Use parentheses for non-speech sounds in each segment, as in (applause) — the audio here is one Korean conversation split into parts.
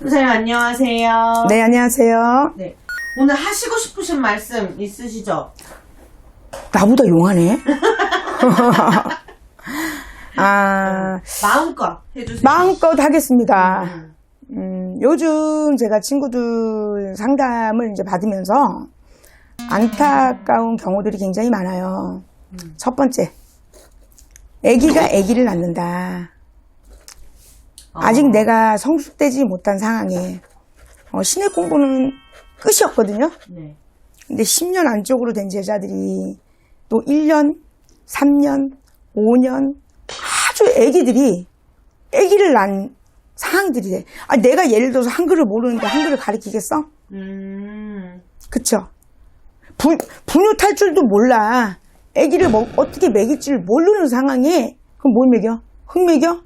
선생님 안녕하세요. 네, 안녕하세요. 네. 오늘 하시고 싶으신 말씀 있으시죠? 나보다 용하네. (laughs) 아, 마음껏 해주세요. 마음껏 하겠습니다. 음. 음, 요즘 제가 친구들 상담을 이제 받으면서 안타까운 경우들이 굉장히 많아요. 첫 번째, 아기가 아기를 낳는다. 아직 어. 내가 성숙되지 못한 상황에 어, 신의 공부는 끝이 없거든요. 네. 근데 10년 안쪽으로 된 제자들이 또 1년, 3년, 5년 아주 애기들이 애기를 낳은 상황들이 돼. 아, 내가 예를 들어서 한글을 모르는데 한글을 가르치겠어? 음. 그쵸? 분, 분유 탈 줄도 몰라. 애기를 뭐, 어떻게 먹일 줄 모르는 상황에 그럼 뭘 먹여? 흙 먹여?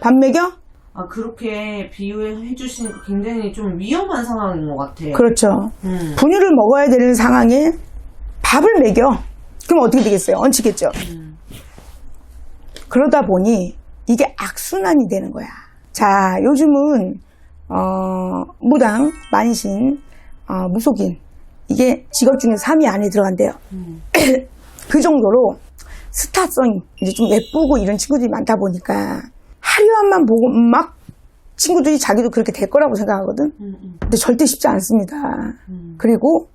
밥 먹여? 아 그렇게 비유해 주신 거 굉장히 좀 위험한 상황인 것 같아요. 그렇죠. 음. 분유를 먹어야 되는 상황에 밥을 먹여. 그럼 어떻게 되겠어요? 얹히겠죠? 음. 그러다 보니 이게 악순환이 되는 거야. 자, 요즘은, 어, 무당, 만신, 어, 무속인. 이게 직업 중에 3위 안에 들어간대요. 음. (clears throat) 그 정도로 스타성이 이제 좀 예쁘고 이런 친구들이 많다 보니까 화려함만 보고 막 친구들이 자기도 그렇게 될 거라고 생각하거든. 음, 음, 근데 절대 쉽지 않습니다. 음. 그리고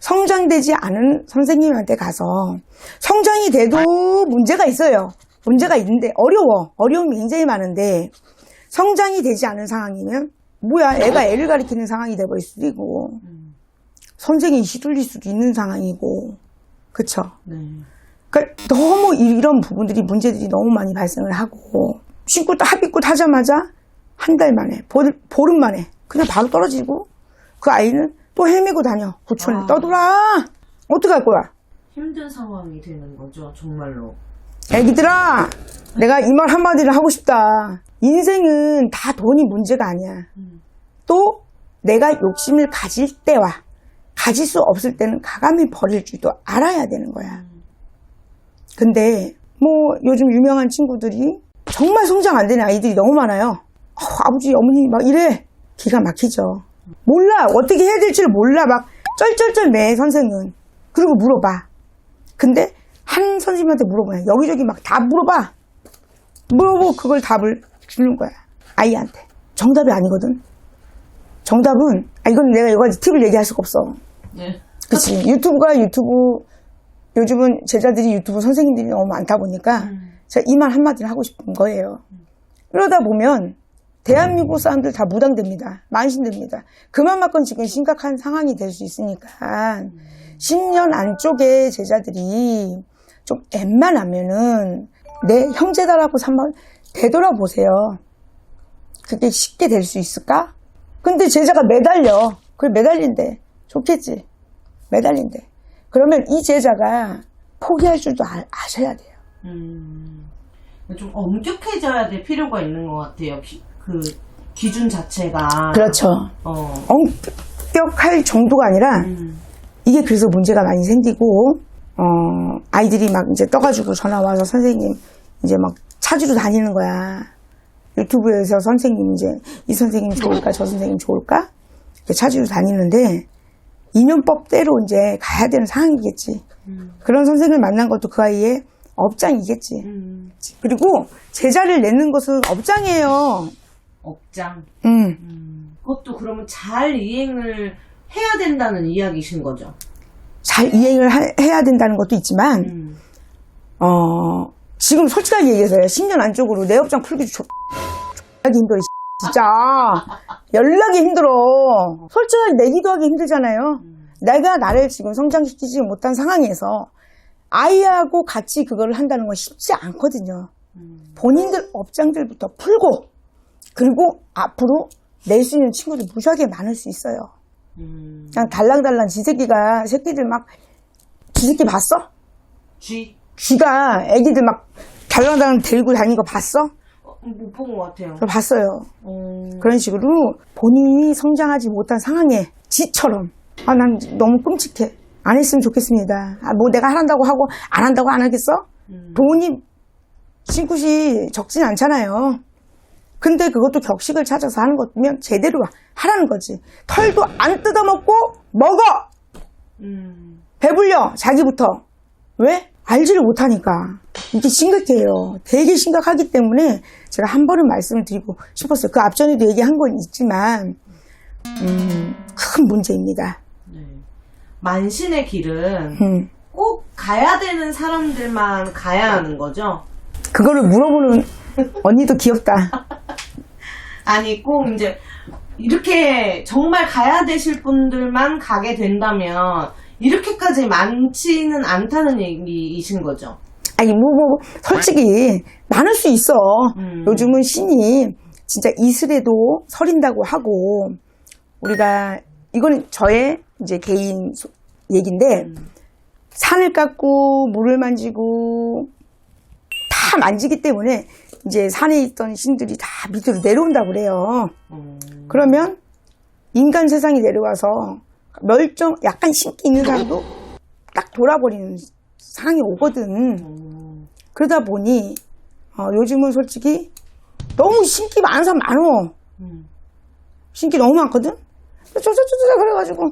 성장되지 않은 선생님한테 가서 성장이 돼도 문제가 있어요. 문제가 있는데 어려워. 어려움이 굉장히 많은데 성장이 되지 않은 상황이면 뭐야 애가 애를 가리키는 상황이 돼버릴 수도 있고 음. 선생이 휘둘릴 수도 있는 상황이고 그쵸? 네. 그러니까 너무 이- 이런 부분들이 문제들이 너무 많이 발생을 하고 신고 합의꽃 하자마자 한 달 만에 보름, 보름 만에 그냥 바로 떨어지고 그 아이는 또 헤매고 다녀 구천을 아. 떠돌아 어떡할 거야 힘든 상황이 되는 거죠, 정말로. 애기들아 내가 이 말 한마디를 하고 싶다 인생은 다 돈이 문제가 아니야 음. 또 내가 욕심을 가질 때와 가질 수 없을 때는 가감히 버릴 줄도 알아야 되는 거야 근데 뭐 요즘 유명한 친구들이 정말 성장 안 되는 아이들이 너무 많아요. 어, 아버지, 어머니 막 이래. 기가 막히죠. 몰라. 어떻게 해야 될지를 몰라. 막 쩔쩔쩔 매 선생은. 그리고 물어봐. 근데 한 선생님한테 물어보면 여기저기 막 다 물어봐. 물어보고 그걸 답을 주는 거야. 아이한테. 정답이 아니거든. 정답은 아 이건 내가 여러 가지 팁을 얘기할 수가 없어. 네. 그치. 유튜브가 유튜브, 요즘은 제자들이 유튜브 선생님들이 너무 많다 보니까 음. 제가 이 말 한마디를 하고 싶은 거예요. 그러다 보면 대한민국 사람들 다 무당됩니다. 만신됩니다. 그만 맞건 지금 심각한 상황이 될 수 있으니까 10년 안쪽에 제자들이 좀 웬만하면은 내 형제다라고 한번 되돌아보세요. 그게 쉽게 될 수 있을까? 근데 제자가 매달려. 그래 매달린대. 좋겠지. 매달린대. 그러면 이 제자가 포기할 줄도 아, 아셔야 돼요. 음. 좀 엄격해져야 될 필요가 있는 것 같아요. 기, 그 기준 자체가. 그렇죠. 어. 엄격할 정도가 아니라 음. 이게 그래서 문제가 많이 생기고 어 아이들이 막 이제 떠가지고 전화 와서 선생님 이제 막 찾으러 다니는 거야 유튜브에서 선생님 이제 이 선생님 좋을까 저 선생님 좋을까 이렇게 찾으러 다니는데 인연법대로 이제 가야 되는 상황이겠지 음. 그런 선생을 만난 것도 그 아이의 업장이겠지 음. 그리고 제자를 내는 것은 업장이에요 업장. 음 음. 그것도 그러면 잘 이행을 해야 된다는 이야기신 거죠. 잘 이행을 하- 해야 된다는 것도 있지만 음. 어, 지금 솔직하게 얘기해서요. 10년 안쪽으로 내 업장 풀기 좋, 하기 힘들어, 이 진짜. (laughs) 연락이 힘들어. 솔직하게 내기도 하기 힘들잖아요. 내가 나를 지금 성장시키지 못한 상황에서 아이하고 같이 그걸 한다는 건 쉽지 않거든요. 음. 본인들 업장들부터 풀고, 그리고 앞으로 낼 수 있는 친구들 무지하게 많을 수 있어요. 음. 그냥 달랑달랑 지새끼가, 새끼들 막, 지새끼 봤어? G. 쥐가 애기들 막 달랑달랑 데리고 다니는 거 봤어? 어, 못본 것 같아요. 저 봤어요. 어. 그런 식으로 본인이 성장하지 못한 상황에 지처럼 아 난 너무 끔찍해. 안 했으면 좋겠습니다. 아, 뭐 내가 하란다고 하고 안 한다고 안 하겠어? 음. 돈이 신굿이 적진 않잖아요. 근데 그것도 격식을 찾아서 하는 거면 제대로 하라는 거지. 털도 안 뜯어먹고 먹어! 음. 배불려! 자기부터. 왜? 알지를 못하니까. 이게 심각해요. 되게 심각하기 때문에 제가 한 번은 말씀을 드리고 싶었어요. 그 앞전에도 얘기한 건 있지만, 음, 큰 문제입니다. 네. 만신의 길은 음, 꼭 가야 되는 사람들만 가야 하는 거죠? 그거를 물어보는 언니도 귀엽다. (laughs) 아니, 꼭 이제, 이렇게 정말 가야 되실 분들만 가게 된다면, 이렇게까지 많지는 않다는 얘기이신 거죠? 아니, 뭐, 뭐, 솔직히, 많을 수 있어. 음. 요즘은 신이 진짜 이슬에도 서린다고 하고, 우리가, 이거는 저의 이제 개인 소- 얘기인데, 산을 깎고, 물을 만지고, 다 만지기 때문에, 이제 산에 있던 신들이 다 밑으로 내려온다고 그래요. 음. 그러면, 인간 세상에 내려와서, 멸종, 약간 신기 있는 사람도 딱 돌아버리는 상황이 오거든. 음. 그러다 보니 어, 요즘은 솔직히 너무 신기 많은 사람 많어. 음. 신기 너무 많거든. 저저저저 그래가지고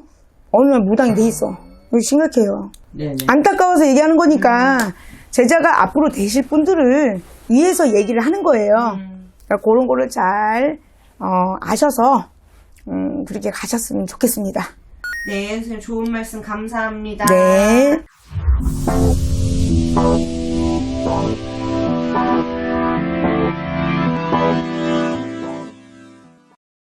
어느 날 무당이 돼 있어. 이거 심각해요. 네네. 안타까워서 얘기하는 거니까 제자가 앞으로 되실 분들을 위해서 얘기를 하는 거예요. 음. 그러니까 그런 거를 잘 어, 아셔서 음, 그렇게 가셨으면 좋겠습니다. 네, 선생님 좋은 말씀 감사합니다. 네.